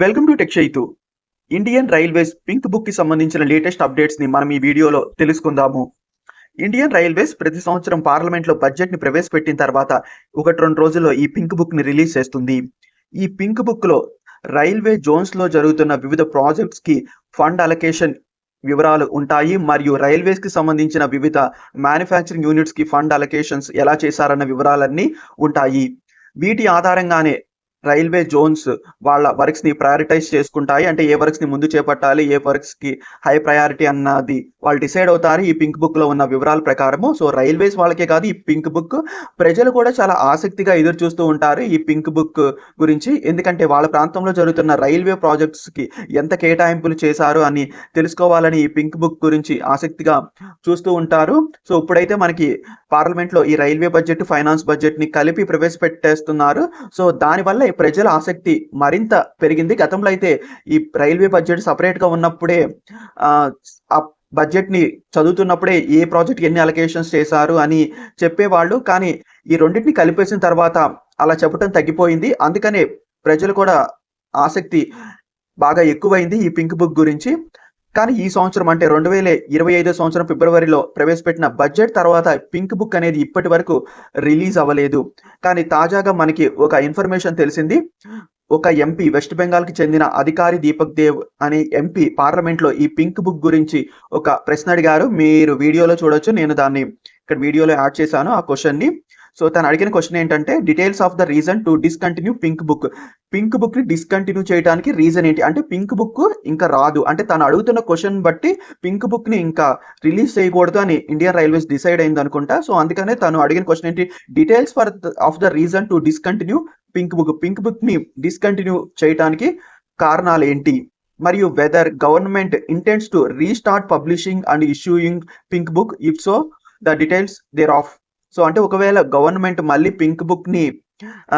Welcome to tech Chaitu. Indian Railways pink బుక్కి సంబంధించిన latest అప్డేట్స్ని మనం ఈ వీడియోలో తెలుసుకుందాము. ఇండియన్ రైల్వేస్ ప్రతి సంవత్సరం పార్లమెంట్లో బడ్జెట్ని ప్రవేశపెట్టిన తర్వాత ఒకటి రెండు రోజుల్లో ఈ పింక్ బుక్ని రిలీజ్ చేస్తుంది. ఈ పింక్ బుక్లో రైల్వే జోన్స్లో జరుగుతున్న వివిధ ప్రాజెక్ట్స్కి ఫండ్ అలొకేషన్ వివరాలు ఉంటాయి. మరియు రైల్వేస్కి సంబంధించిన వివిధ మ్యానుఫ్యాక్చరింగ్ యూనిట్స్కి ఫండ్ అలొకేషన్స్ ఎలా చేశారన్న వివరాలన్నీ ఉంటాయి. వీటి ఆధారంగానే రైల్వే జోన్స్ వాళ్ళ వర్క్స్ని ప్రయారిటైజ్ చేసుకుంటాయి. అంటే ఏ వర్క్స్ని ముందు చేపట్టాలి ఏ వర్క్స్కి హై ప్రయారిటీ అన్నది వాళ్ళు డిసైడ్ అవుతారు. ఈ పింక్ బుక్లో ఉన్న వివరాల ప్రకారము. సో రైల్వేస్ వాళ్ళకే కాదు ఈ పింక్ బుక్ ప్రజలు కూడా చాలా ఆసక్తిగా ఎదురు చూస్తూ ఉంటారు ఈ పింక్ బుక్ గురించి. ఎందుకంటే వాళ్ళ ప్రాంతంలో జరుగుతున్న రైల్వే ప్రాజెక్ట్స్కి ఎంత కేటాయింపులు చేశారు అని తెలుసుకోవాలని ఈ పింక్ బుక్ గురించి ఆసక్తిగా చూస్తూ ఉంటారు. సో ఇప్పుడైతే మనకి పార్లమెంట్లో ఈ రైల్వే బడ్జెట్ ఫైనాన్స్ బడ్జెట్ని కలిపి ప్రవేశపెట్టేస్తున్నారు. సో దానివల్ల ప్రజల ఆసక్తి మరింత పెరిగింది. గతంలో అయితే ఈ రైల్వే బడ్జెట్ సపరేట్గా ఉన్నప్పుడే ఆ బడ్జెట్ని చదువుతున్నప్పుడే ఏ ప్రాజెక్ట్ ఎన్ని అలొకేషన్స్ చేశారు అని చెప్పేవాళ్ళు. కానీ ఈ రెండింటిని కలిపేసిన తర్వాత అలా చెప్పడం తగ్గిపోయింది. అందుకనే ప్రజలు కూడా ఆసక్తి బాగా ఎక్కువైంది ఈ పింక్ బుక్ గురించి. కానీ ఈ సంవత్సరం అంటే రెండు వేల ఇరవై ఐదో సంవత్సరం ఫిబ్రవరిలో ప్రవేశపెట్టిన బడ్జెట్ తర్వాత పింక్ బుక్ అనేది ఇప్పటి వరకు రిలీజ్ అవ్వలేదు. కానీ తాజాగా మనకి ఒక ఇన్ఫర్మేషన్ తెలిసింది. ఒక ఎంపీ వెస్ట్ బెంగాల్కి చెందిన అధికారి దీపక్ దేవ్ అనే ఎంపీ పార్లమెంట్లో ఈ పింక్ బుక్ గురించి ఒక ప్రశ్న అడిగారు. మీరు వీడియోలో చూడొచ్చు. నేను దాన్ని ఇక్కడ వీడియోలో యాడ్ చేశాను ఆ క్వశ్చన్ని. సో తను అడిగిన క్వశ్చన్ ఏంటంటే details of the reason to discontinue pink book pink బుక్ని డిస్కంటిన్యూ చేయడానికి రీజన్ ఏంటి? అంటే పింక్ బుక్ ఇంకా రాదు. అంటే తను అడుగుతున్న క్వశ్చన్ బట్టి పింక్ బుక్ని ఇంకా రిలీజ్ చేయకూడదు అని ఇండియన్ రైల్వేస్ డిసైడ్ అయింది అనుకుంటా. సో అందుకనే తను అడిగిన క్వశ్చన్ ఏంటి? Details for of the reason to discontinue pink book pink బుక్ని డిస్కంటిన్యూ చేయడానికి కారణాలు ఏంటి? మరియు whether government intents to restart publishing and issuing pink book if so the details thereof so అంటే ఒకవేళ గవర్నమెంట్ మళ్ళీ పింక్ బుక్ని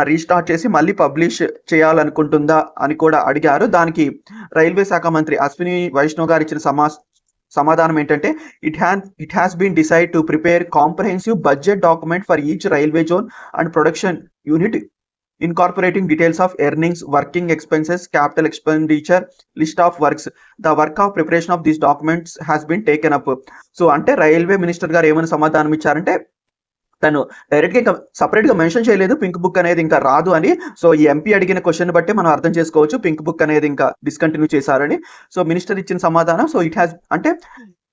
రీస్టార్ట్ చేసి మళ్ళీ పబ్లిష్ చేయాలనుకుంటుందా అని కూడా అడిగారు. దానికి రైల్వే శాఖ మంత్రి అశ్విని వైష్ణవ్ గారు ఇచ్చిన సమా సమాధానం ఏంటంటే it han it has been decide to prepare comprehensive budget document for each railway zone and production unit incorporating details of earnings working expenses capital expenditure list of works the work of preparation of these documents has been taken up so అంటే railway minister గారు ఏమైనా సమాధానం ఇచ్చారంటే తను డైరెక్ట్గా ఇంకా సపరేట్గా mention చేయలేదు. పింక్ బుక్ అనేది ఇంకా రాదు అని. సో ఈ ఎంపీ అడిగిన క్వశ్చన్ బట్టి మనం అర్థం చేసుకోవచ్చు. పింక్ బుక్ అనేది ఇంకా డిస్కంటిన్యూ చేశారని. సో మినిస్టర్ ఇచ్చిన సమాధానం. సో ఇట్ హ్యాస్ అంటే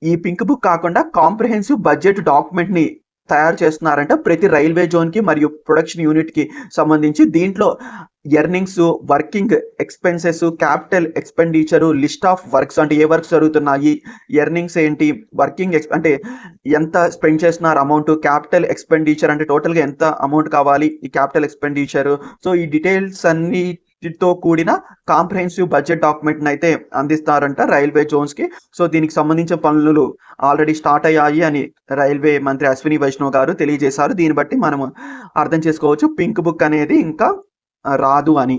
ఈ పింక్ బుక్ కాకుండా కాంప్రహెన్సివ్ బడ్జెట్ డాక్యుమెంట్ని తయారు చేస్తున్నారంటే ప్రతి రైల్వే జోన్కి మరియు ప్రొడక్షన్ యూనిట్కి సంబంధించి దీంట్లో earnings working expenses capital expenditure list of works అంటే ఏ వర్క్స్ జరుగుతున్నాయి ఎర్నింగ్స్ ఏంటి వర్కింగ్ ఎక్స్ అంటే ఎంత స్పెండ్ చేస్తున్నారు అమౌంట్ క్యాపిటల్ ఎక్స్పెండిచర్ అంటే టోటల్గా ఎంత అమౌంట్ కావాలి ఈ క్యాపిటల్ ఎక్స్పెండిచర్. సో ఈ డీటెయిల్స్ అన్ని తో కూడిన కాంప్రహెన్సివ్ బడ్జెట్ డాక్యుమెంట్ అయితే అందిస్తారంట రైల్వే జోన్స్కి. సో దీనికి సంబంధించిన పనులు ఆల్రెడీ స్టార్ట్ అయ్యాయి అని రైల్వే మంత్రి అశ్విని వైష్ణవ్ గారు తెలియజేశారు. దీన్ని బట్టి మనం అర్థం చేసుకోవచ్చు. పింక్ బుక్ అనేది ఇంకా రాదు అని.